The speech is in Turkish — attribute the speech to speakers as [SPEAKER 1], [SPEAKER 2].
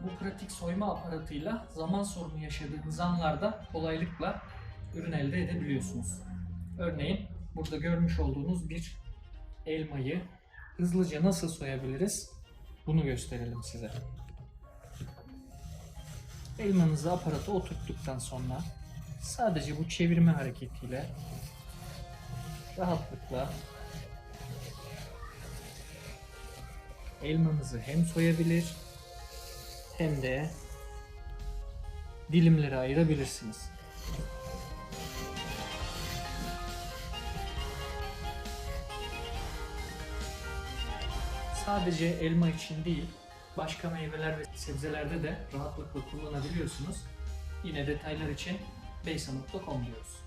[SPEAKER 1] Bu pratik soyma aparatıyla zaman sorunu yaşadığınız anlarda kolaylıkla ürün elde edebiliyorsunuz. Örneğin burada görmüş olduğunuz bir elmayı hızlıca nasıl soyabiliriz? Bunu gösterelim size. Elmanızı aparata oturttuktan sonra sadece bu çevirme hareketiyle rahatlıkla elmanızı hem soyabilir hem de dilimlere ayırabilirsiniz. Sadece elma için değil, başka meyveler ve sebzelerde de rahatlıkla kullanabiliyorsunuz. Yine detaylar için beysanot.com diyoruz.